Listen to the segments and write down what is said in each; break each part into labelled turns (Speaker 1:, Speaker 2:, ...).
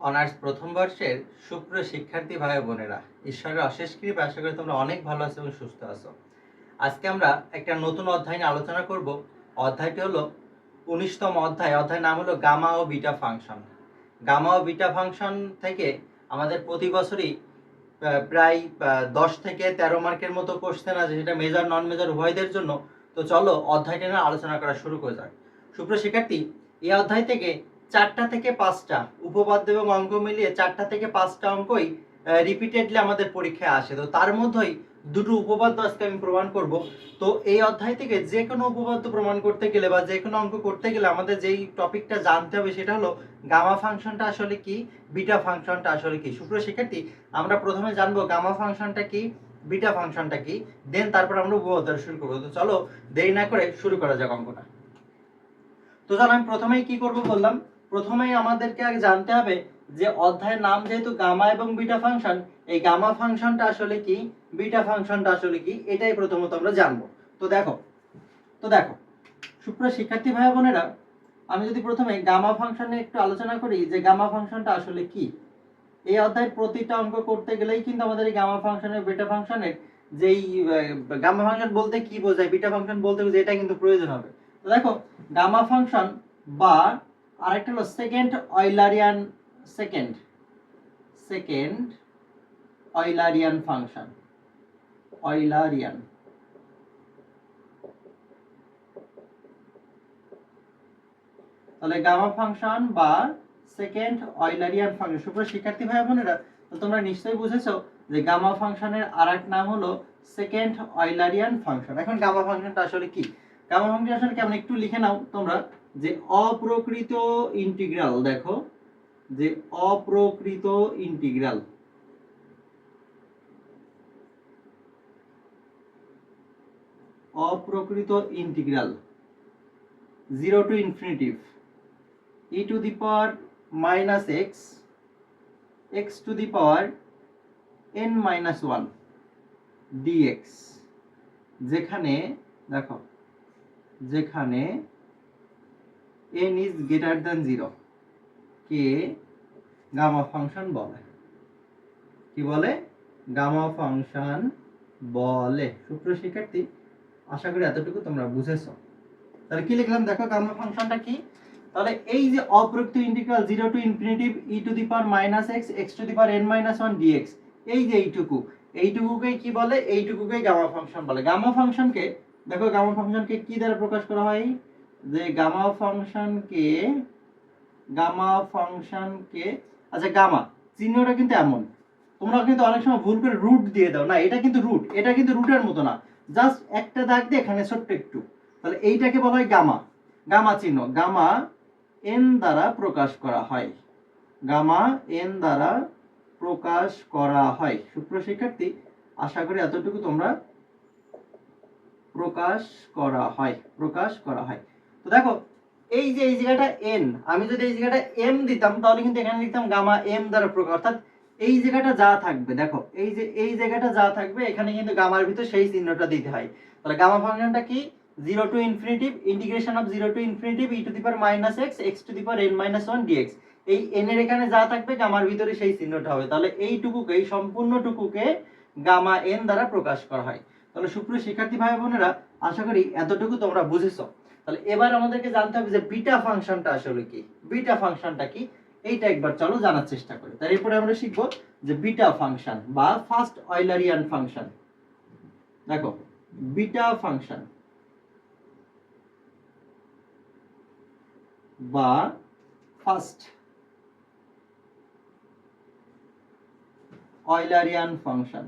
Speaker 1: Honours প্রথম বর্ষের সুপ্রিয় শিক্ষার্থী ভাই বোনেরা, ঈশ্বরের অশেষ কৃপা আশা করি তোমরা অনেক ভালো আছো এবং সুস্থ আছো। আজকে আমরা একটা নতুন অধ্যায় নিয়ে আলোচনা করব। অধ্যায়টি হলো উনিশতম অধ্যায়। অধ্যায়ের নাম হলো গামা ও বিটা ফাংশন। গামা ও বিটা ফাংশন থেকে আমাদের প্রতি বছরই প্রায় দশ থেকে তেরো মার্কের মতো কোশ্চেন আছে, সেটা মেজর নন মেজর উভয়দের জন্য। তো চলো অধ্যায়টি নিয়ে আলোচনা করা শুরু করে যাক। সুপ্রিয় শিক্ষার্থী, এই অধ্যায় থেকে চারটা থেকে পাঁচটা, উপপাদ্য এবং অঙ্ক মিলিয়ে চারটা থেকে পাঁচটা অঙ্কই রিপিটেডলি আমাদের পরীক্ষায় আসে। তো তার মধ্যেই দুটো উপপাদ্য আজকে আমি প্রমাণ করব। তো এই অধ্যায় থেকে যে কোনো উপপাদ্য প্রমাণ করতে গেলে বা যে কোনো অঙ্ক করতে গেলে আমাদের যেই টপিকটা জানতে হবে সেটা হলো গামা ফাংশনটা আসলে কি, বিটা ফাংশনটা আসলে কি। সুপ্রিয় শিক্ষার্থী, আমরা প্রথমে জানব গামা ফাংশনটা কি, বিটা ফাংশনটা কি, দেন তারপর আমরা উপপাদ্য শুরু করব। তো চলো দেরি না করে শুরু করা যাক অঙ্কটা। তো চলো আমি প্রথমেই কি করব বললাম? প্রথমেই আমাদেরকে আগে জানতে হবে যে অধ্যায়ের নাম যেহেতু গামা এবং বিটা ফাংশন, এই গামা ফাংশনটা আসলে কি, বিটা ফাংশনটা আসলে কি, এটাই প্রথমত আমরা জানব। তো দেখো তো দেখো, সুপ্রিয় শিক্ষার্থী ভাই বোনেরা, আমি যদি প্রথমে গামা ফাংশনে একটু আলোচনা করি যে গামা ফাংশনটা আসলে কি, এই অধ্যায়ের প্রতিটা অঙ্ক করতে গেলেই কিন্তু আমাদের এই গামা ফাংশনের, বিটা ফাংশনের যেই গামা ফাংশন বলতে কি বোঝায়, বিটা ফাংশন বলতে বোঝায়, এটা কিন্তু প্রয়োজন হবে। তো দেখো, গামা ফাংশন বা আরেকটা হলো second Eulerian second second Eulerian function Eulerian তাহলে গামা ফাংশন বা সেকেন্ড অয়লারিয়ান ফাংশন সুপ্রিয় শিক্ষার্থী ভাই বোনেরা, তো তোমরা নিশ্চয়ই বুঝেছ যে গামা ফাংশনের আরেক নাম হলো সেকেন্ড অয়লারিয়ান ফাংশন এখন গামা ফাংশনটা আসলে কি? গামা ফাংশন আসলে কেমন একটু লিখে নাও তোমরা। যে অপ্রকৃত ইন্টিগ্রাল, দেখো, যে অপ্রকৃত integral. অপ্রকৃত integral, zero to infinitive e to the power minus x x to the power n minus one dx যেখানে, দেখো, যেখানে n is greater than zero K gamma function বলে। কি বলে? গামা ফাংশন বলে। সুপ্রিয় শিক্ষার্থী, আশা করি এতটুকু তোমরা বুঝেছ। তাহলে কি লিখলাম? দেখো গামা ফাংশনটা কি? তাহলে এই যে অপ্রকৃত integral zero to infinitive e to the power minus x to the power minus one dx এই যে এইটুকু, এইটুকুকে কি বলে? এইটুকুকে গামা ফাংশন বলে। গামা ফাংশনকে দেখো গামা ফাংশনকে কি দ্বারা প্রকাশ করা হয়? যে গামা ফাংশনকে গামা ফাংশনকে আচ্ছা গামা, চিহ্নটা কিন্তু এমন। তোমরা কিন্তু অনেক সময় ভুল করে রুট দিয়ে দাও। না, এটা কিন্তু রুট এটা কিন্তু রুটের মতো না। জাস্ট একটা দাগ দিয়ে এখানে ছোট্ট একটু। তাহলে এইটাকে বলা হয় গামা। গামা চিহ্ন, গামা এন দ্বারা প্রকাশ করা হয়। গামা এন দ্বারা প্রকাশ করা হয়। সুপ্র শিক্ষার্থী, আশা করি এতটুকু তোমরা প্রকাশ করা হয়, প্রকাশ করা হয়। তো দেখো, এই যে এই জায়গাটা এন আমি যদি এই জায়গাটা এম দিতাম, তাহলে কিন্তু এখানে লিখতাম গামা এম দ্বারা প্রকাশ অর্থাৎ এই জায়গাটা যা থাকবে, দেখো, এই যে, এই জায়গাটা যা থাকবে, এখানে কিন্তু গামার ভিতর সেই চিহ্নটা দিতে হয়। তাহলে গামা ফাংশনটা কি? Zero to infinitive integration of zero to infinitive e to the power minus x x to the power n minus one dx এই এন এর এখানে যা থাকবে, গামার ভিতরে সেই চিহ্নটা হবে। তাহলে এইটুকুকে এই সম্পূর্ণটুকুকে গামা এন দ্বারা প্রকাশ করা হয়। তাহলে সুপ্রিয় শিক্ষার্থী ভাই বোনেরা আশা করি এতটুকু তোমরা বুঝেছ। তাহলে এবার আমাদেরকে জানতে হবে যে বিটা ফাংশনটা আসলে কি? বিটা ফাংশনটা কি? এইটা একবার চলো জানার চেষ্টা করি। তার এরপরে আমরা শিখব যে বিটা ফাংশন বা ফার্স্ট অয়লারিয়ান ফাংশন দেখো, বিটা ফাংশন বা ফার্স্ট অয়লারিয়ান ফাংশন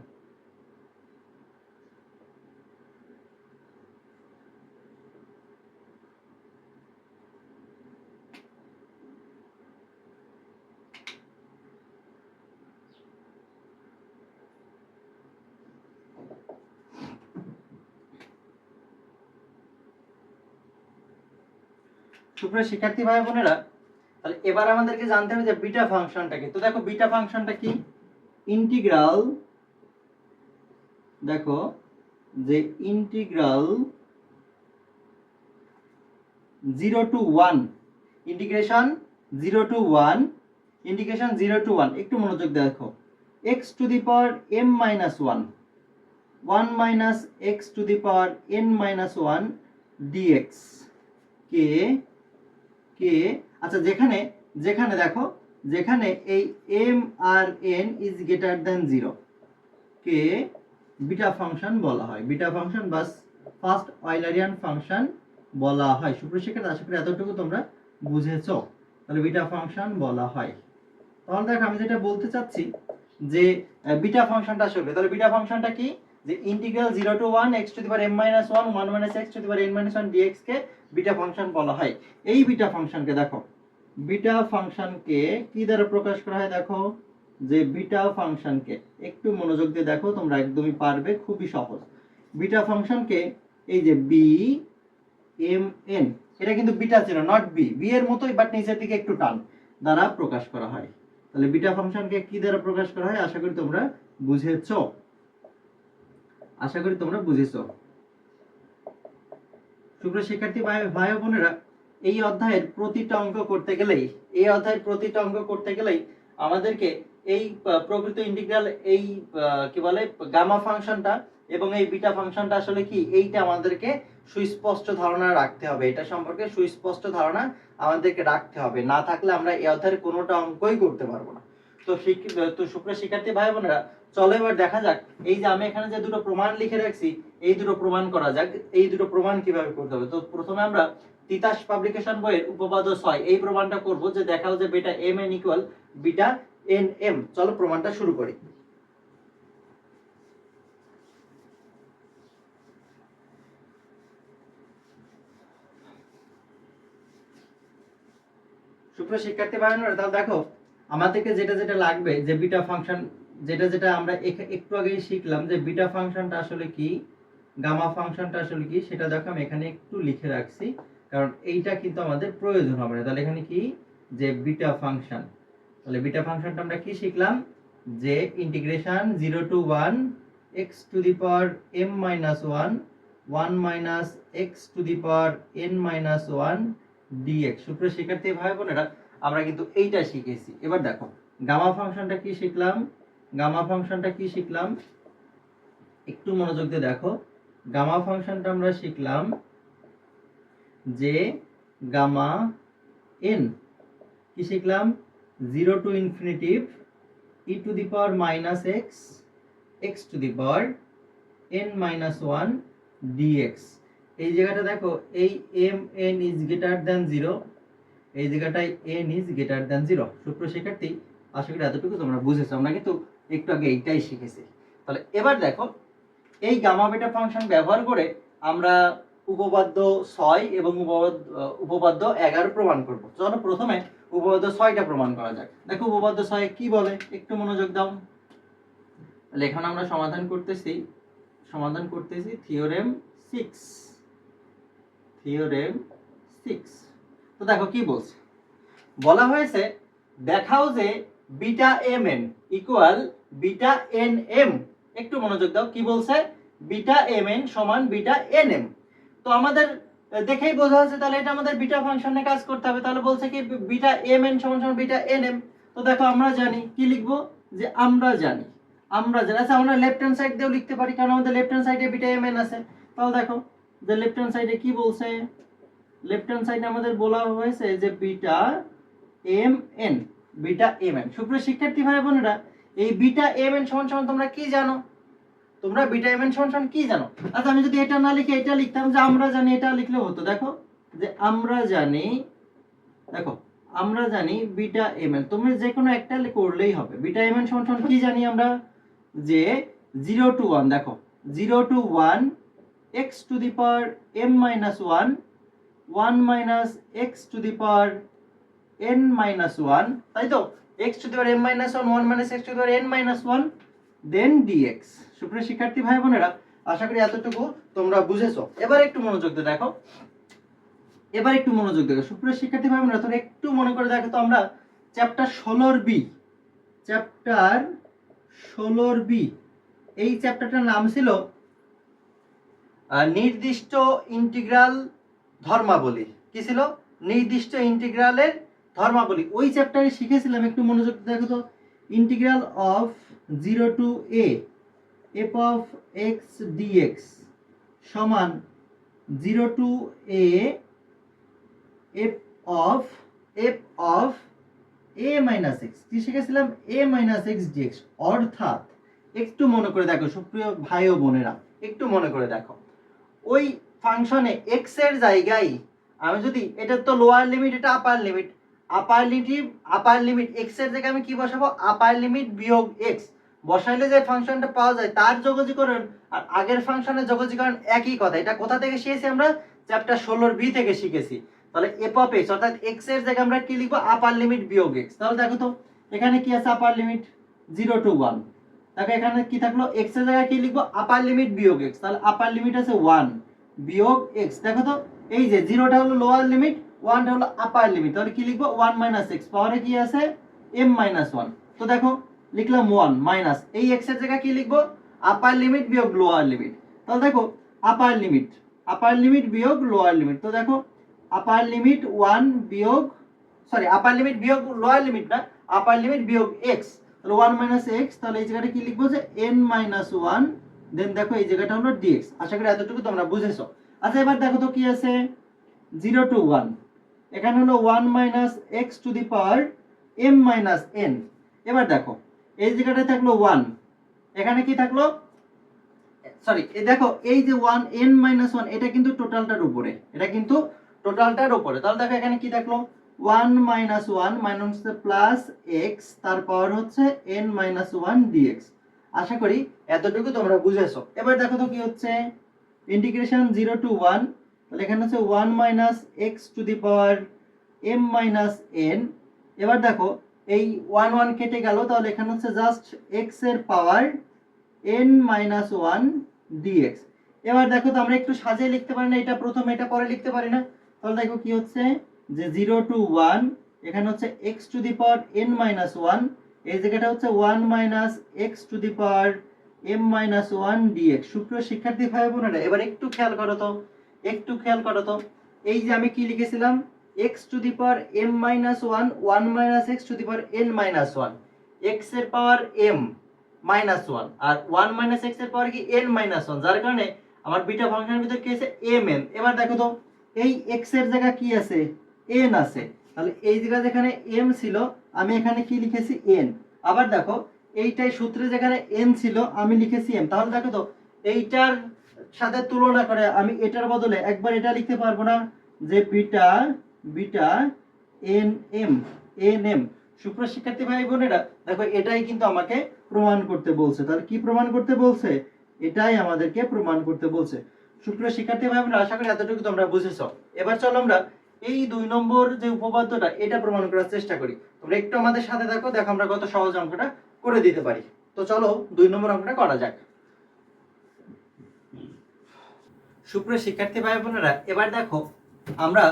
Speaker 1: সুপ্রিয় শিক্ষার্থী ভাই বোনেরা, তাহলে এবার আমাদেরকে জানতে হবে যে বিটা ফাংশনটা কি? তো দেখো, বিটা ফাংশনটা কি? ইন্টিগ্রাল, দেখো, যে integral zero to one, integration zero to one, integration zero to one, একটু মনোযোগ দেখো। X to the power m minus one one minus x to the power n minus one dx কে? কে? আচ্ছা যেখানে যেখানে দেখো, যেখানে এই M R n is greater than zero K? Beta function বলা হয়। বিটা ফাংশন বাস ফার্স্ট অয়েলারিয়ান ফাংশন বলা হয়। সুপ্রশিক্ষার্থী আশা করি এতটুকু তোমরা বুঝেছ। তাহলে বিটা ফাংশন বলা হয়। তাহলে দেখো, আমি যেটা বলতে চাচ্ছি যে বিটা ফাংশনটা আসলে, তাহলে বিটা ফাংশনটা কি? যে integral zero to one x to the power m minus one one minus x to the power n minus one dx K beta function বলা হয়। এই বিটা ফাংশনকে দেখো বিটা ফাংশনকে কি দ্বারা প্রকাশ করা হয় দেখো? যে বিটা ফাংশনকে একটু মনোযোগ দিয়ে দেখো, তোমরা একদমই পারবে, খুবই সহজ। বিটা ফাংশনকে এই যে বি এম এন এটা কিন্তু বিটা ছিল নট বি বি এর মতোই বাট নিচের দিকে একটু টান দ্বারা প্রকাশ করা হয়। তাহলে বিটা ফাংশনকে কি দ্বারা প্রকাশ করা হয়? আশা করি তোমরা বুঝেছ। আশা করি তোমরা বুঝেছ। শুক্র শিক্ষার্থী ভাই বোনেরা, এই অধ্যায়ের প্রতিটা অঙ্ক করতে গেলেই, এই অধ্যায়ের প্রতিটা অঙ্ক করতে গেলেই আমাদেরকে এই প্রকৃত ইন্টিগ্রাল, এই কি বলে, গামা ফাংশনটা এবং এই বিটা ফাংশনটা আসলে কি, এইটা আমাদেরকে সুস্পষ্ট ধারণা রাখতে হবে। এটা সম্পর্কে সুস্পষ্ট ধারণা আমাদেরকে রাখতে হবে। না থাকলে আমরা এই অধ্যায়ের কোনোটা অঙ্কই করতে পারব না। তো তো শিক্ষার্থী ভাই বোনেরা, চলো এবার দেখা যাক। এই যে আমি এখানে যে দুটো প্রমাণ লিখে রাখছি এই দুটো প্রমাণ করা যাক এই দুটো প্রমাণ কীভাবে করতে হবে? তো প্রথমে আমরা তিতাস পাবলিকেশন বইয়ের উপপাদ্য ছয় এই প্রমাণটা করব যে দেখাও যে beta m n equal beta n m চলো প্রমাণটা শুরু করি। সুপ্রিয় শিক্ষার্থী বোনেরা, তাহলে দেখো আমাদেরকে যেটা যেটা লাগবে যে বিটা ফাংশন যেটা যেটা আমরা একটু আগেই শিখলাম যে বিটা ফাংশনটা আসলে কি? গামা ফাংশনটা আসলে কি? সেটা দেখো আমি এখানে একটু লিখে রাখছি, কারণ এইটা কিন্তু আমাদের প্রয়োজন হবে না। তাহলে এখানে কি? যে বিটা ফাংশন তাহলে বিটা ফাংশনটা আমরা কি শিখলাম? যে integration zero to one x to the power m minus one one minus x to the power n minus one dx সুপ্রিয় শিক্ষার্থী ভাই বোনেরা, আমরা কিন্তু এইটা শিখেছি। এবার দেখো গামা ফাংশনটা কি শিখলাম? গামা ফাংশনটা কি শিখলাম? একটু মনোযোগ দিয়ে দেখো। গামা ফাংশনটা আমরা শিখলাম যে গামা এন কি শিখলাম? Zero to infinitive e to the power minus x x to the power n minus one dx এই জায়গাটা দেখো, এই m n is greater than zero এই জায়গাটায় n is greater than zero সুপ্রিয় শিক্ষার্থী, আশা করি এতটুকু তোমরা বুঝেছ, আমরা কিন্তু একটু আগে এইটাই শিখেছি। তাহলে এবার দেখো এই গামা বেটা ফাংশন ব্যবহার করে আমরা উপপাদ্য ছয় এবং উপপাদ্য উপপাদ্য এগারো প্রমাণ করব। চলো প্রথমে উপপাদ্য ছয়টা প্রমাণ করা যাক। দেখো উপপাদ্য ছয় কি বলে? একটু মনোযোগ দাও। লেখন আমরা সমাধান করতেছি। সমাধান করতেছি থিওরেম সিক্স। Theorem six. তো দেখো কি বলছে? বলা হয়েছে, দেখাও যে beta m n equal beta n m একটু মনোযোগ দাও। কি বলছে? বিটা এম এন সমান বিটা এন এম। তো আমাদের দেখেই বোঝা যাচ্ছে তাহলে এটা আমাদের বিটা ফাংশনে কাজ করতে হবে। তাহলে বলছে কি, বিটা এম এন সমান সমান বিটা এন এম। তো দেখো আমরা জানি, কি লিখব? যে আমরা জানি আমরা জানি। আচ্ছা আমরা লেফট হ্যান্ড সাইড দিয়েও লিখতে পারি, কারণ আমাদের লেফট হ্যান্ড সাইডে বিটা এম এন আছে। তাহলে দেখো, যে লেফট হ্যান্ড সাইডে কি বলছে? লেফট হ্যান্ড সাইডে আমাদের বলা হয়েছে যে beta m n, beta m n. সুপ্রিয় শিক্ষার্থী ভাই বোনেরা এই বিটা এম এন সমান সমান তোমরা কি জানো? তোমরা বিটা এম এন সমান সমান কি জানো? আচ্ছা আমি যদি এটা না লিখে, এটা লিখতাম যে আমরা জানি, এটা লিখলে হতো। দেখো, যে আমরা জানি, দেখো, আমরা জানি বিটা এম এন তুমি যে কোনো একটা করলেই হবে। বিটা এম এন সমান সমান কি জানি আমরা? যে জিরো টু ওয়ান দেখো zero to one x to the power m minus one one minus x to the power n minus one তাই তো? X to the power m minus one one minus x to the power n minus one then dx সুপ্রিয় শিক্ষার্থী ভাই বোনেরা, আশা করি এতটুকু তোমরা বুঝেছ। এবার একটু মনোযোগ দিয়ে দেখো। এবার একটু মনোযোগ দেখো। সুপ্রিয় শিক্ষার্থী ভাই বোনেরা, তোমরা একটু মনে করে দেখো তো আমরা চ্যাপ্টার ষোলোর বি চ্যাপ্টার ষোলোর বি এই চ্যাপ্টারটার নাম ছিল নির্দিষ্ট ইন্টিগ্রাল ধর্মাবলী। কি ছিল? নির্দিষ্ট ইন্টিগ্রালের ধর্মাবলী। ওই চ্যাপ্টারে শিখেছিলাম একটু মনোযোগ, দেখো তো integral of zero to a f of x dx সমান zero to a f of f of a minus x কি শিখেছিলাম? এ মাইনাস এক্স ডিএক্স অর্থাৎ, একটু মনে করে দেখো, সুপ্রিয় ভাই ও বোনেরা, একটু মনে করে দেখো। ওই ফাংশনে এক্সের জায়গায় আমি যদি এটা তো লোয়ার লিমিট এটা upper limit upper limit upper limit এক্সের জায়গায় আমি কি বসাবো? আপার লিমিট বিয়োগ এক্স বসাইলে যে ফাংশনটা পাওয়া যায় তার যোগজীকরণ আর আগের ফাংশনের যোগজীকরণ একই কথা। এটা কোথা থেকে শিখেছি আমরা? চ্যাপ্টার ষোলোর বি থেকে শিখেছি। তাহলে এফ অফ এক্স অর্থাৎ এক্সের জায়গায় আমরা কি লিখব? আপার লিমিট বিয়োগ এক্স তাহলে দেখো তো, এখানে কি আছে upper limit zero to one দেখো এখানে কি থাকল? এক্সের জায়গায় কি লিখব? আপার লিমিট বিয়োগ এক্স তাহলে আপার লিমিট আছে ওয়ান বিয়োগ এক্স দেখো তো, এই যে জিরোটা হলো লোয়ার লিমিট ওয়ানটা হলো আপার লিমিট তাহলে কি লিখব? ওয়ান মাইনাস এক্স পাওয়ারে কি আছে? এম মাইনাস ওয়ান তো দেখো, লিখলাম ওয়ান মাইনাস এই এক্সের জায়গায় কি লিখব? আপার লিমিট বিয়োগ লোয়ার লিমিট তাহলে দেখো আপার লিমিট আপার লিমিট বিয়োগ লোয়ার লিমিট তো দেখো আপার লিমিট ওয়ান বিয়োগ সরি আপার লিমিট বিয়োগ লোয়ার লিমিট না আপার লিমিট বিয়োগ এক্স তাহলে ওয়ান মাইনাস এক্স তাহলে এই জায়গাটা কি লিখব যে এন মাইনাস ওয়ান দেন দেখো এই জায়গাটা হলো ডিএক্স আশা করি এতটুকু তোমরা বুঝেছ। আচ্ছা এবার দেখো তো কি আছে? জিরো টু ওয়ান এখানে হলো one minus x to the power m minus n এবার দেখো, এই জায়গাটায় থাকল ওয়ান এখানে কি থাকল? সরি এই দেখো, এই যে ওয়ান এন মাইনাস ওয়ান এটা কিন্তু টোটালটার উপরে, এটা কিন্তু টোটালটার উপরে। তাহলে দেখো এখানে কি থাকল? One minus one minus plus x তার পাওয়ার হচ্ছে এন মাইনাস ওয়ান ডিএক্স আশা করি এতটুকু তোমরা বুঝেছ। এবার দেখো তো কি হচ্ছে? ইন্টিগ্রেশন জিরো টু ওয়ান তাহলে এখানে হচ্ছে one minus x to the power m minus n এবার দেখো, এই ওয়ান ওয়ান কেটে গেল, তাহলে এখানে হচ্ছে জাস্ট এক্সের power n minus one dx এবার দেখো তো, আমরা একটু সাজিয়ে লিখতে পারি না, এটা প্রথমে, এটা পরে লিখতে পারি না। তাহলে দেখো কি হচ্ছে, যে জিরো টু ওয়ান এখানে হচ্ছে x to the power n minus one এই জায়গাটা হচ্ছে one minus x to the power m minus one dx সুপ্রিয় শিক্ষার্থী ভাই বোনেরা এবার একটু খেয়াল করো তো একটু খেয়াল করো তো। এই যে আমি কি লিখেছিলাম? X to the power m minus one one minus x to the power n minus one এক্সের পাওয়ার এম মাইনাস ওয়ান আর ওয়ান মাইনাস এক্সের পাওয়ার কি এন মাইনাস ওয়ান যার কারণে আমার বিটা ফাংশনের ভিতর কি আছে? এম এন এবার দেখো তো, এই এক্সের জায়গা কি আছে? এন আছে। তাহলে এই জায়গা যেখানে এম ছিল, আমি এখানে কি লিখেছি? এন আবার দেখো, এইটাই সূত্রে যেখানে এন ছিল, আমি লিখেছি এম তাহলে দেখো তো, এইটার সাথে তুলনা করে আমি এটার বদলে একবার এটা লিখতে পারব না, যে beta beta, n m n m. সুপ্রিয় শিক্ষার্থী ভাই বোনেরা, দেখো এটাই কিন্তু আমাকে প্রমাণ করতে বলছে। তাহলে কি প্রমাণ করতে বলছে? এটাই আমাদেরকে প্রমাণ করতে বলছে। সুপ্রিয় শিক্ষার্থী ভাই বোনেরা, আশা করি এতটুকু তোমরা বুঝেছ। এবার চলো আমরা এই দুই নম্বর যে উপপাদ্যটা, এটা প্রমাণ করার চেষ্টা করি। তোমরা একটু আমাদের সাথে দেখো দেখো আমরা কত সহজ অঙ্কটা করে দিতে পারি। তো চলো দুই নম্বর অঙ্কটা করা যাক। সুপ্রিয় শিক্ষার্থী ভাই বোনেরা, এবার দেখো আমরা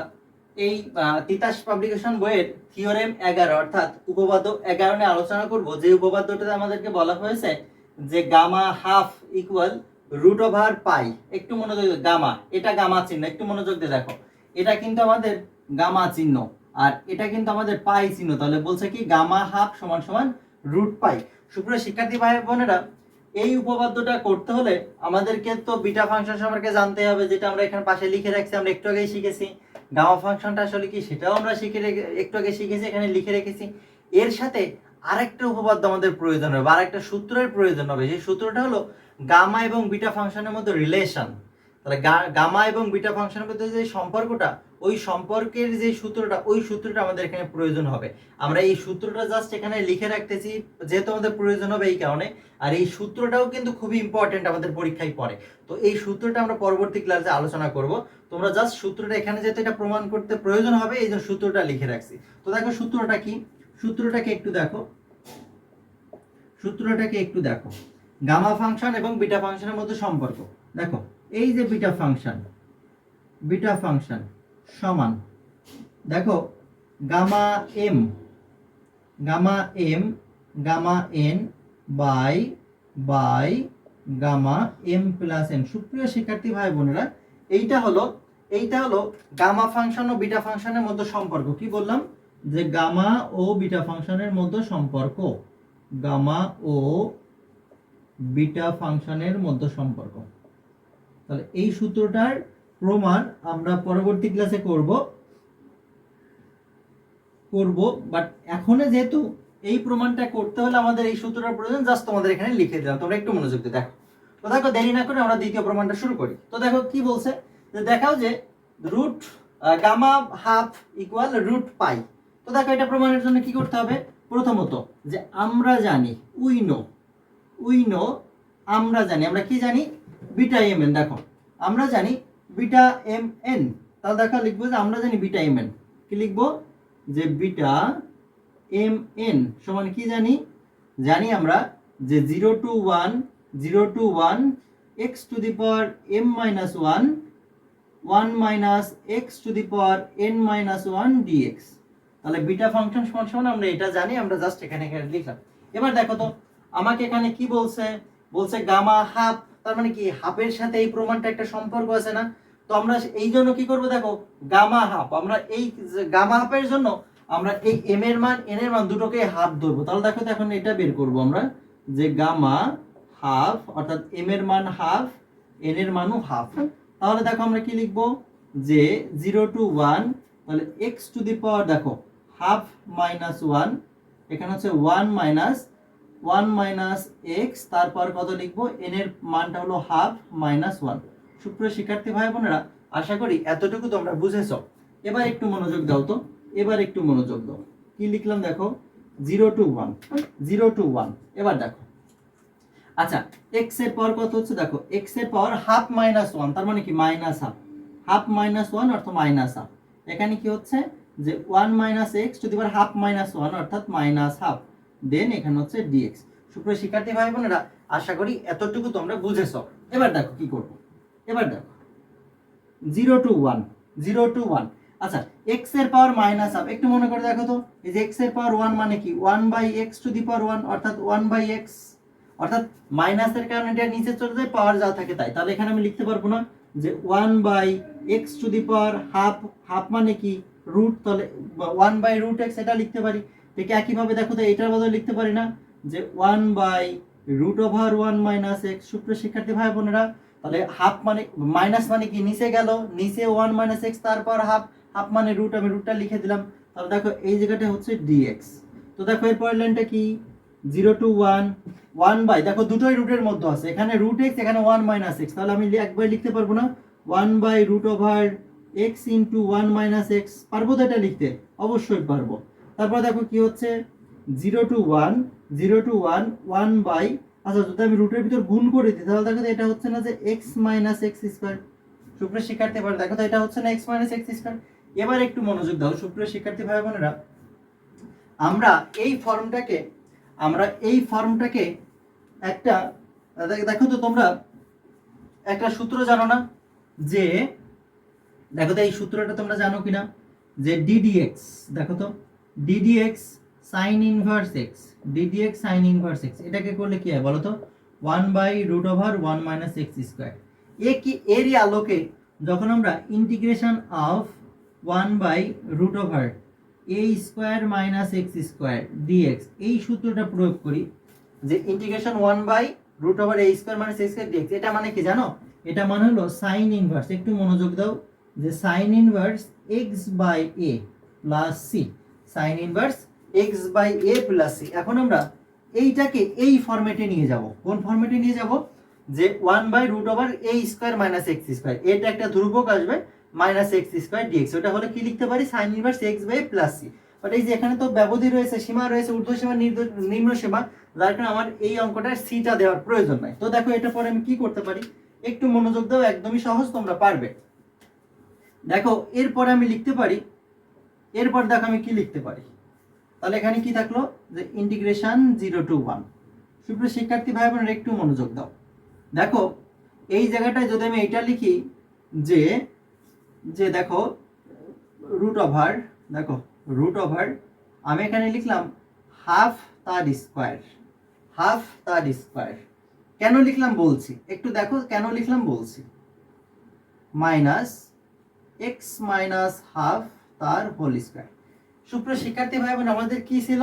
Speaker 1: এই তিতাস পাবলিকেশন বইয়ের থিওরেম এগারো, অর্থাৎ উপপাদ্য এগারো নিয়ে আলোচনা করব। যে উপপাদ্যটাতে আমাদেরকে বলা হয়েছে যে gamma half equal root over pi একটু মনোযোগ গামা, এটা গামা চিহ্ন, একটু মনোযোগ দিয়ে দেখো। এটা কিন্তু আমাদের গামা চিহ্ন, আর এটা কিন্তু আমাদের পাই চিহ্ন, তাহলে বলছে কি, গামা হাফ সমান সমান রুট পাই সুপ্রিয় শিক্ষার্থী ভাই বোনেরা এই উপপাদ্যটা করতে হলে আমাদেরকে তো বিটা ফাংশন সম্পর্কে জানতে হবে, যেটা আমরা এখানে পাশে লিখে রাখছি, আমরা একটু আগেই শিখেছি। গামা ফাংশনটা আসলে কি সেটাও আমরা শিখে একটু আগে শিখেছি, এখানে লিখে রেখেছি। এর সাথে আরেকটা উপপাদ্য আমাদের প্রয়োজন হবে আর একটা সূত্রের প্রয়োজন হবে। সেই সূত্রটা হলো গামা এবং বিটা ফাংশনের মধ্যে রিলেশন তাহলে গামা এবং বিটা ফাংশনের মধ্যে যে সম্পর্কটা ওই সম্পর্কের যে সূত্রটা, ওই সূত্রটা আমাদের এখানে প্রয়োজন হবে। আমরা এই সূত্রটা জাস্ট এখানে লিখে রাখতেছি, যেহেতু আমাদের প্রয়োজন হবে এই কারণে। আর এই সূত্রটাও কিন্তু খুবই ইম্পর্টেন্ট আমাদের পরীক্ষায় পড়ে। তো এই সূত্রটা আমরা পরবর্তী ক্লাসে আলোচনা করব। তোমরা জাস্ট সূত্রটা এখানে যেহেতু এটা প্রমাণ করতে প্রয়োজন হবে, এই জন্য সূত্রটা লিখে রাখছি। তো দেখো সূত্রটা কি? সূত্রটাকে একটু দেখো। সূত্রটাকে একটু দেখো। গামা ফাংশন এবং বিটা ফাংশনের মধ্যে সম্পর্ক। দেখো, এই যে বিটা ফাংশন বিটা ফাংশন সমান। দেখো, gamma m gamma m, gamma n, by by, gamma m plus n. সুপ্রিয় শিক্ষার্থী ভাই বোনেরা, এইটা হলো এইটা হলো গামা ফাংশন ও বিটা ফাংশনের মধ্যে সম্পর্ক। কি বললাম? যে গামা ও বিটা ফাংশনের মধ্যে সম্পর্ক। গামা ও বিটা ফাংশনের মধ্যে সম্পর্ক। তাহলে এই সূত্রটার প্রমাণ আমরা পরবর্তী ক্লাসে করব। করব বাট এখন যেহেতু এই প্রমাণটা করতে হলে আমাদের এই সূত্রটা প্রয়োজন জাস্ট তোমাদের এখানে লিখে দিলাম। তোমরা একটু মনোযোগ দিয়ে দেখো। তো দেখো, দেরি না করে আমরা দ্বিতীয় প্রমাণটা শুরু করি। তো দেখো কি বলছে? যে দেখাও যে root gamma half equal root pi তো দেখো, এটা প্রমাণের জন্য কি করতে হবে? প্রথমত, যে আমরা জানি উই নো উই নো আমরা জানি। আমরা কি জানি? বিটা এম এন দেখো। আমরা জানি বিটা এম এন। তাহলে দেখো লিখব যে আমরা জানি বিটা এম এন। কি লিখব? যে বিটা এম এন সমান কি জানি? জানি আমরা যে zero to one, zero to one, x to the power m minus one one minus x to the power n minus one dx. তাহলে বিটা ফাংশন সমান সমান আমরা এটা জানি, আমরা জাস্ট এখানে এখানে লিখলাম। এবার দেখো তো, আমাকে এখানে কি বলছে? বলছে গামা হাফ, তার মানে কি হাফের সাথে এই প্রমাণটা একটা সম্পর্ক আছে না? তো আমরা এই জন্য কি করব দেখো গামা হাফ আমরা এই গামা হাফের জন্য আমরা এই এম এর মান এন এর মান দুটোকে হাফ ধরবো। তাহলে দেখো এখন এটা বের করব আমরা, যে গামা হাফ অর্থাৎ এম এর মান হাফ এন এর মানও হাফ তাহলে দেখো আমরা কি লিখব? যে জিরো টু ওয়ান তাহলে এক্স টু দি পাওয়ার দেখো হাফ মাইনাস ওয়ান এখানে হচ্ছে one minus one minus x তারপর কত লিখব? এন এর মানটা হলো হাফ মাইনাস ওয়ান সুপ্রিয় শিক্ষার্থী ভাই বোনেরা, আশা করি এতটুকু তোমরা বুঝেছ। এবার একটু মনোযোগ দাও তো। এবার একটু মনোযোগ দাও। কি লিখলাম দেখো? Zero to one. Zero to one. এবার দেখো। আচ্ছা এক্সের পাওয়ার কত হচ্ছে দেখো? এক্সের পাওয়ার হাফ মাইনাস ওয়ান, তার মানে কি? Minus half. Half minus one অর্থাৎ মাইনাস হাফ। এখানে কি হচ্ছে? যে one minus x to the power half minus one অর্থাৎ মাইনাস হাফ, দেন এখানে হচ্ছে ডিএক্স সুপ্রিয় শিক্ষার্থী ভাই বোনেরা, আশা করি এতটুকু তোমরা বুঝেছ। এবার দেখো কি করব। এবার দেখো zero to one zero to one আচ্ছা এক্সের পাওয়ার মাইনাস হাফ একটু মনে করে দেখো তো, এই যে এক্সের পাওয়ার ওয়ান মানে কি? One by x to the power one অর্থাৎ ওয়ান বাই এক্স অর্থাৎ মাইনাসের কারণে এটা নিচে চলে যায় পাওয়ার যা থাকে তাই। তাহলে এখানে আমি লিখতে পারব না যে one by x to the power half half মানে কি? রুট তাহলে ওয়ান বাই রুট এক্স এটা লিখতে পারি। ঠিক একইভাবে দেখো তো, এটার বদলে লিখতে পারি না যে one by root over one minus x সুপ্রিয় শিক্ষার্থী ভাই বোনেরা তাহলে হাফ মানে মাইনাস মানে কি? নিচে গেল, নিচে ওয়ান মাইনাস এক্স তারপর হাফ হাফ মানে রুট আমি রুটটা লিখে দিলাম। তাহলে দেখো এই জায়গাটা হচ্ছে ডিএক্স তো দেখো এর পরের লাইনটা কি? Zero two one one by দেখো দুটোই রুটের মধ্যে আছে। এখানে রুট এক্স এখানে ওয়ান মাইনাস এক্স তাহলে আমি একবার লিখতে পারব না? One by root over x into one minus x পারব তো এটা লিখতে? অবশ্যই পারব। তারপর দেখো কি হচ্ছে? Zero two one zero two one one by আচ্ছা যদি আমি রুটের ভিতর গুণ করে দিই। তাহলে দেখো তো এটা হচ্ছে না যে এক্স মাইনাস এক্স স্কোয়ার সুপ্রিয় শিক্ষার্থী, এবার দেখো তো এটা হচ্ছে না এক্স মাইনাস এক্স স্কোয়ার এবার একটু মনোযোগ দাও, সুপ্রিয় শিক্ষার্থী ভাই বোনেরা আমরা এই ফর্মটাকে আমরা এই ফর্মটাকে একটা দেখো তো তোমরা একটা সূত্র জানো না যে, দেখো তো এই সূত্রটা তোমরা জানো কিনা? যে ডিডিএক্স দেখো তো d d x sine inverse x d d x sine inverse x এটাকে করলে কি হয় বলো তো? One by root over one minus x square এ কি, এরই আলোকে যখন আমরা integration of one by root over a square minus x square d x এই সূত্রটা প্রয়োগ করি যে integration one by root over a square minus x square d x এটা মানে কি জানো? এটা মানে হলো সাইন ইনভার্স একটু মনোযোগ দাও যে sine inverse x by a plus c sine inverse x by a plus c এখন আমরা এইটাকে এই ফরম্যাটে নিয়ে যাব। কোন ফরম্যাটে নিয়ে যাব? যে one by root over a square minus x square এটা একটা ধ্রুবক আসবে মাইনাস এক্স স্কোয়ার ডিএক্স ওটা হলে কি লিখতে পারি? Sine inverse x by plus c but এই যে এখানে তো ব্যবধি রয়েছে, সীমা রয়েছে ঊর্ধ্ব সীমা নির্দ- নিম্ন সীমা, যার কারণে আমার এই অঙ্কটার সিটা দেওয়ার প্রয়োজন নাই। তো দেখো, এটা পরে আমি কি করতে পারি? একটু মনোযোগ দাও, একদমই সহজ, তোমরা পারবে। দেখো, এরপরে আমি লিখতে পারি, এরপর দেখো আমি কি লিখতে পারি। তাহলে এখানে কি থাকল? যে ইন্টিগ্রেশন জিরো টু ওয়ান সুপ্রিয় শিক্ষার্থী ভাই বোনের, একটু মনোযোগ দাও। দেখো, এই জায়গাটায় যদি আমি এটা লিখি, যে যে দেখো রুট ওভার দেখো রুট ওভার আমি এখানে লিখলাম হাফ তার স্কোয়ার হাফ তার স্কোয়ার কেন লিখলাম বলছি? একটু দেখো, কেন লিখলাম বলছি? মাইনাস এক্স মাইনাস হাফ তার হোল স্কোয়ার সুপ্র শিক্ষার্থী ভাই বোন, আমাদের কি ছিল?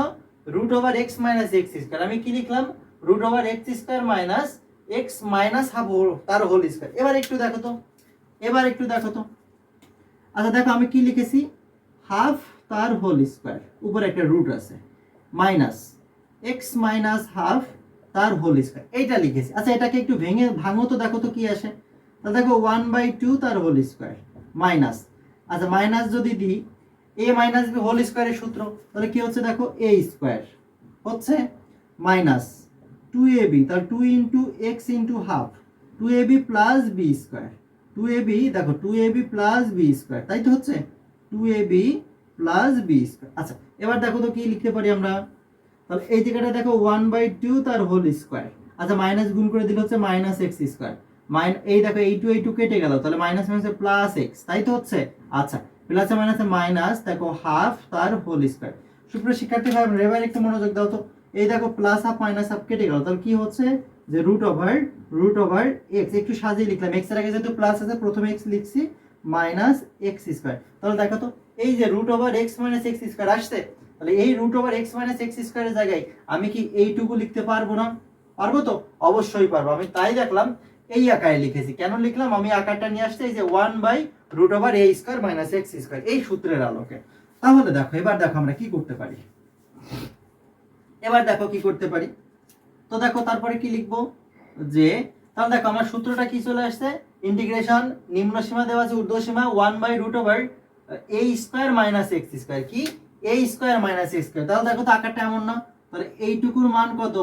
Speaker 1: Root over x minus x square আমি কি লিখলাম? Root over x square minus x minus half তার হোল স্কোয়ার এবার একটু দেখো তো। এবার একটু দেখো তো। আচ্ছা দেখো, আমি কি লিখেছি? হাফ তার হোল স্কোয়ার উপরে একটা রুট আছে। মাইনাস এক্স মাইনাস হাফ তার হোল স্কোয়ার এইটা লিখেছি। আচ্ছা এটাকে একটু ভেঙে ভাঙো তো, দেখো তো কি আসে। তাহলে দেখো ওয়ান বাই টু তার হোল স্কোয়ার মাইনাস আচ্ছা মাইনাস যদি দিই এ মাইনাস বি হোল স্কোয়ারের সূত্র। তাহলে কি হচ্ছে দেখো? এ স্কোয়ার হচ্ছে মাইনাস টু এ বি তাহলে two into x into half two a b plus b square two a b দেখো two a b plus b square তাই তো হচ্ছে? Two a b plus b square আচ্ছা এবার দেখো তো কি লিখতে পারি আমরা? তাহলে এই জায়গাটা দেখো ওয়ান বাই টু তার হোল স্কোয়ার আচ্ছা মাইনাস গুণ করে দিলে হচ্ছে মাইনাস এক্স স্কোয়ার মাইন এই দেখো, এই টু এই টু কেটে গেল। তাহলে মাইনাস মাইনাসে প্লাস এক্স তাই তো হচ্ছে? আচ্ছা প্লাসে মাইনাসে মাইনাস, দেখো হাফ তার হোল স্কোয়ার। সুপ্রিয় শিক্ষার্থী ভাই এবার একটু মনোযোগ দাও তো। এই দেখো প্লাস হাফ মাইনাস হাফ কেটে গেল, তাহলে কি হচ্ছে? যে root over root over x একটু সাজিয়ে লিখলাম। এক্সের আগে যেহেতু প্লাস আছে, প্রথমে এক্স লিখছি, মাইনাস এক্স স্কোয়ার। তাহলে দেখো তো, এই যে root over x minus x square আসছে, তাহলে এই root over x minus x স্কোয়ারের জায়গায় আমি কি এইটুকু লিখতে পারব না? পারব তো? অবশ্যই পারব। আমি তাই দেখলাম, এই আকারে লিখেছি। কেন লিখলাম? আমি আকারটা নিয়ে আসতে এই যে one by root over a square minus x square এই সূত্রের আলোকে। তাহলে দেখো, এবার দেখো আমরা কি করতে পারি? এবার দেখো কি করতে পারি? তো দেখো, তারপরে কি লিখব? যে, তাহলে দেখো, আমার সূত্রটা কি চলে আসছে? ইন্টিগ্রেশন নিম্ন সীমা দেওয়া আছে ঊর্ধ্ব সীমা one by root over a square minus x square কি? A square minus x square তাহলে দেখো তো আকারটা এমন না। তাহলে এইটুকুর মান কত?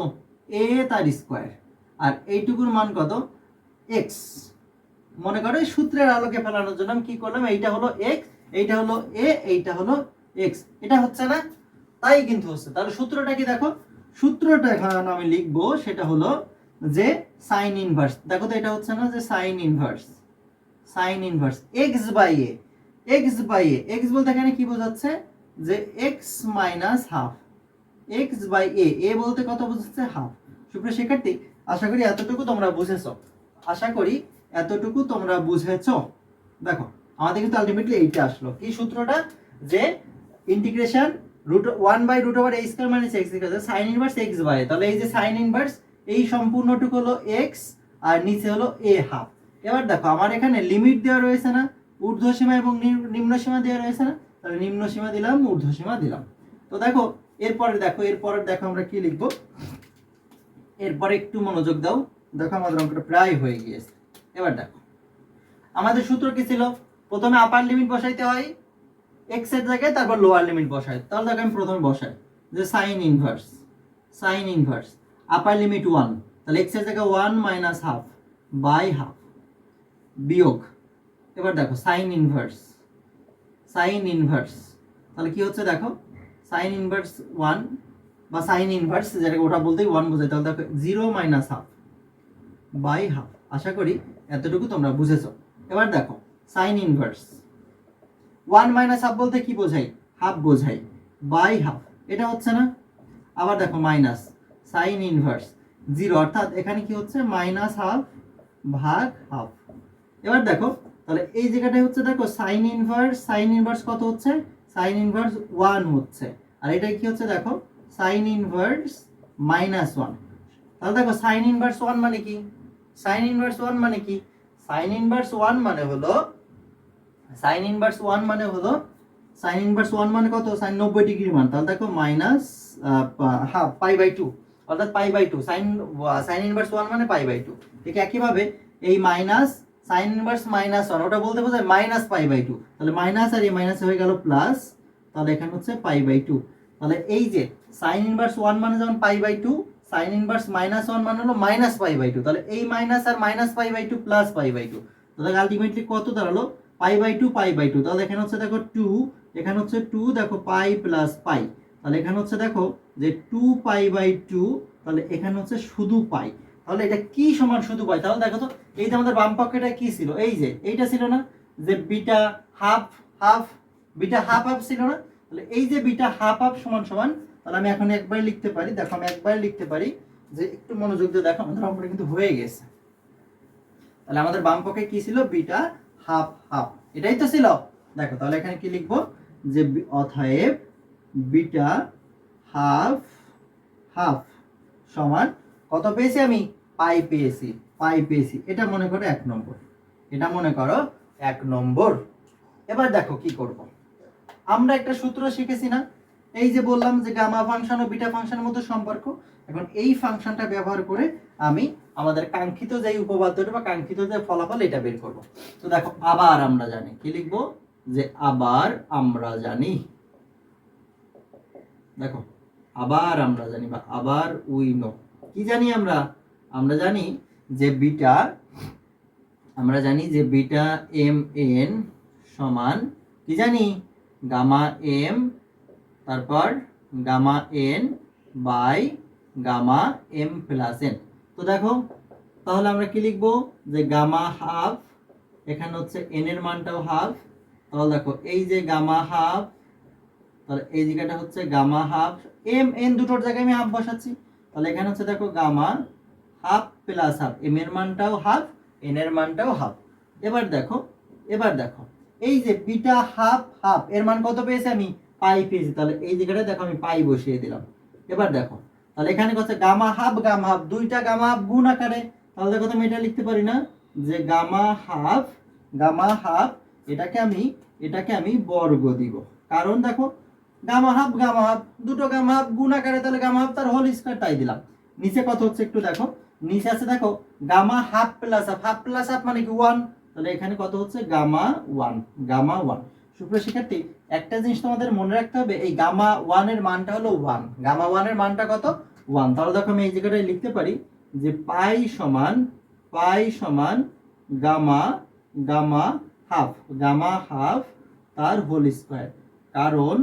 Speaker 1: এ তার স্কোয়ার আর এইটুকুর মান কত? এক্স মনে করো সূত্রের আলোকে ফেলানোর জন্য আমি কি করলাম, এইটা হলো এক্স এইটা হলো এ এইটা হলো এক্স এটা হচ্ছে না? তাই কিন্তু হচ্ছে। তাহলে সূত্রটা কি দেখো? সূত্রটা এখন আমি লিখব, সেটা হলো যে সাইন ইনভার্স দেখো তো এটা হচ্ছে না যে sine inverse sine inverse x by a x by a x বলতে এখানে কি বোঝাচ্ছে? যে x minus half x by a a বলতে কত বোঝাচ্ছে? হাফ সুপ্রিয় শিক্ষার্থী, আশা করি এতটুকু তোমরা বুঝেছ। আশা করি এতটুকু তোমরা বুঝেছ? দেখো, আমাদের কিন্তু আলটিমেটলি এইটা আসলো। কি সূত্রটা? যে integration root one by root over a square minus x sine inverse x by তাহলে এই যে সাইন ইনভার্স এই সম্পূর্ণটুকু হলো এক্স আর নিচে হলো এ হাফ এবার দেখো, আমার এখানে লিমিট দেওয়া রয়েছে না ঊর্ধ্ব সীমা এবং নিম্ন সীমা দেওয়া রয়েছে না, তাহলে নিম্ন সীমা দিলাম, ঊর্ধ্বসীমা দিলাম। তো দেখো, এরপরে দেখো এরপরে দেখো আমরা কি লিখব? এরপরে একটু মনোযোগ দাও। দেখো, আমাদের অঙ্কটা প্রায় হয়ে গিয়েছে। এবার দেখো। আমাদের সূত্র কি ছিল? প্রথমে আপার লিমিট বসাইতে হয় এক্সের জায়গায় তারপর লোয়ার লিমিট বসাই। তাহলে দেখো আমি প্রথমে বসাই। যে sine inverse sine inverse upper limit one তাহলে এক্সের জায়গায় one minus half by half বিয়োগ। এবার দেখো সাইন ইনভার্স সাইন ইনভার্স তাহলে কি হচ্ছে দেখো? সাইন ইনভার্স ওয়ান বা সাইন ইনভার্স যেটাকে ওটা বলতেই ওয়ান বোঝায়। তাহলে দেখো zero minus half by half আশা করি এতটুকু তোমরা বুঝেছ। এবার দেখো sine inverse one minus half বলতে কি বোঝাই? হাফ বোঝাই। বাই হাফ এটা হচ্ছে না? আবার দেখো মাইনাস সাইন ইনভার্স জিরো অর্থাৎ এখানে কি হচ্ছে? মাইনাস হাফ ভাগ হাফ এবার দেখো, তাহলে এই জায়গাটায় হচ্ছে দেখো সাইন ইনভার্স সাইন ইনভার্স কত হচ্ছে? সাইন ইনভার্স ওয়ান হচ্ছে। আর এটা কি হচ্ছে দেখো? সাইন ইনভার্স মাইনাস ওয়ান তাহলে দেখো সাইন ইনভার্স ওয়ান মানে কি? সাইন ইনভার্স ওয়ান মানে কি? সাইন ইনভার্স ওয়ান মানে হলো সাইন ইনভার্স ওয়ান মানে হলো সাইন ইনভার্স ওয়ান মানে কত? সাইন নব্বই ডিগ্রি মান। তাহলে দেখো minus half pi by two অর্থাৎ pi by two sine sine inverse one মানে পাই বাই টু ঠিক একইভাবে এই minus sine inverse minus one ওটা বলতে বোঝায় মাইনাস পাই বাই টু তাহলে মাইনাস আর এই মাইনাস হয়ে গেল প্লাস তাহলে এখানে হচ্ছে পাই বাই টু তাহলে এই যে সাইন ইনভার্স ওয়ান মানে যেমন pi by two sine inverse minus one মানে হলো মাইনাস পাই বাই টু তাহলে এই minus R minus pi by two plus pi by two তাহলে আলটিমেটলি কত দাঁড়াল? Pi by two pi by two তাহলে এখানে হচ্ছে দেখো টু এখানে হচ্ছে টু দেখো পাই প্লাস পাই তাহলে এখানে হচ্ছে দেখো যে টু পাই বাই টু তাহলে এখানে হচ্ছে শুধু পাই তাহলে এটা কি সমান শুধু পাই তাহলে দেখো তো, এই যে আমাদের বাম পক্ষেটা কি ছিল? এই যে, এইটা ছিল না যে beta half half beta half half ছিল না? তাহলে এই যে বিটা হাফ হাফ সমান সমান তাহলে আমি এখন একবার লিখতে পারি, দেখো আমি একবার লিখতে পারি যে একটু মনোযোগ দিয়ে দেখো, আমাদের অঙ্কটা কিন্তু হয়ে গেছে। তাহলে আমাদের বাম পক্ষে কি ছিল? Beta half half. এটাই তো ছিল। দেখো, তাহলে এখানে কি লিখব? যে বি- অতএব বিটা হাফ হাফ সমান কত পেয়েছি আমি? পাই পেয়েছি পাই পেয়েছি। এটা মনে করো এক নম্বর। এটা মনে করো এক নম্বর। এবার দেখো কি করব। আমরা একটা সূত্র শিখেছি না? এই যে বললাম যে গামা ফাংশন ও বিটা ফাংশনের মধ্যে সম্পর্ক, এখন এই ফাংশনটা ব্যবহার করে আমি আমাদের কাঙ্ক্ষিত যে উপপাদ্যটা বা কাঙ্ক্ষিত যে ফলাফল এটা বের করব। তো দেখো, আবার আমরা জানি, কি লিখব? যে আবার আমরা জানি, দেখো, আবার আমরা জানি বা আবার উই নো কি জানি আমরা? আমরা জানি যে বিটা আমরা জানি যে বিটা এম এন সমান, কি জানি? গামা এম তারপর gamma n by gamma m plus n. তো দেখো, তাহলে আমরা কি লিখব? যে গামা হাফ, এখানে হচ্ছে এন এর মানটাও হাফ। তাহলে দেখো, এই যে গামা হাফ, তাহলে এই জায়গাটা হচ্ছে গামা হাফ। এম, এন দুটোর জায়গায় আমি হাফ বসাচ্ছি। তাহলে এখানে হচ্ছে দেখো, gamma half plus half. M এর মানটাও হাফ, এন এর মানটাও হাফ। এবার দেখো এবার দেখো, এই যে বিটা হাফ হাফ, এর মান কত পেয়েছি আমি? পাই পেয়েছি। তাহলে এই জায়গাটা দেখো আমি পাই বসিয়ে দিলাম। এবার দেখো, তাহলে এখানে হচ্ছে গামা হাফ গামা হাফ, দুইটা গামা হাফ গুণ আকারে। তাহলে দেখো তুমি এটা লিখতে পারি না, যে গামা হাফ গামা হাফ, এটাকে আমি এটাকে আমি বর্গ দিব। কারণ দেখো, গামা হাফ গামা হাফ, দুটো গামা হাফ গুণ আকারে, তাহলে গামা হাফ তার হোল স্কয়ার তাই দিলাম। নিচে কত হচ্ছে একটু দেখো, নিচে আছে দেখো, gamma half plus half half plus half মানে কি ওয়ান তাহলে এখানে কত হচ্ছে? গামা ওয়ান গামা ওয়ান সুপ্রিয় শিক্ষার্থী একটা জিনিস তোমাদের মনে রাখতে হবে, এই গামা ওয়ানের মানটা হলো ওয়ান গামা ওয়ানের মানটা কত? ওয়ান তাহলে দেখো আমি এই জায়গাটায় লিখতে পারি যে পাই সমান পাই সমান gamma gamma half gamma half তার হোল স্কোয়ার কারণ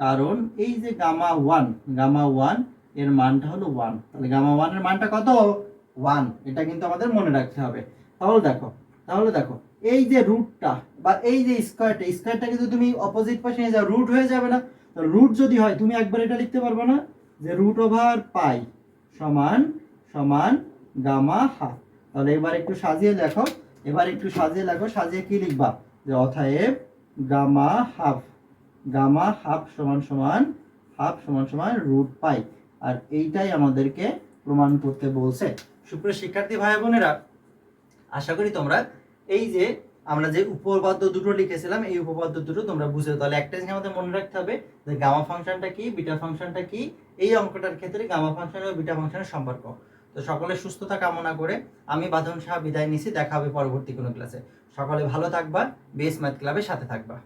Speaker 1: কারণ এই যে গামা ওয়ান গামা ওয়ানের মানটা হলো ওয়ান তাহলে গামা ওয়ানের মানটা কত? ওয়ান এটা কিন্তু আমাদের মনে রাখতে হবে। তাহলে দেখো তাহলে দেখো, এই যে রুটটা বা এই যে স্কয়ারটা স্কয়ারটা কিন্তু তুমি অপোজিট পাশে নিয়ে যাও রুট হয়ে যাবে না। তো রুট যদি হয়, তুমি একবার এটা লিখতে পারবে না, যে রুট ওভার পাই সমান সমান গামা হাফ তাহলে এবার একটু সাজিয়ে দেখো, এবার একটু সাজিয়ে লেখো সাজিয়ে কি লিখবা? যে অথায়েব গামা হাফ গামা হাফ সমান সমান হাফ সমান সমান রুট পাই আর এইটাই আমাদেরকে প্রমাণ করতে বলছে। সুপ্রিয় শিক্ষার্থী ভাই বোনেরা আশা করি তোমরা এই যে আমরা যে উপপাদ্য দুটো লিখেছিলাম, এই উপপাদ্য দুটো তোমরা বুঝে তাহলে একটা জিনিস আমাদের মনে রাখতে হবে যে গামা ফাংশনটা কি বিটা ফাংশনটা কি, এই অঙ্কটার ক্ষেত্রে গামা ফাংশন ও বিটা ফাংশনের সম্পর্ক। তো সকলে সুস্থতা কামনা করে আমি বাঁধন সাহা বিদায় নিছি দেখা হবে পরবর্তী কোনো ক্লাসে সকলে ভালো থাকবা বেস ম্যাথ ক্লাবের সাথে থাকবা।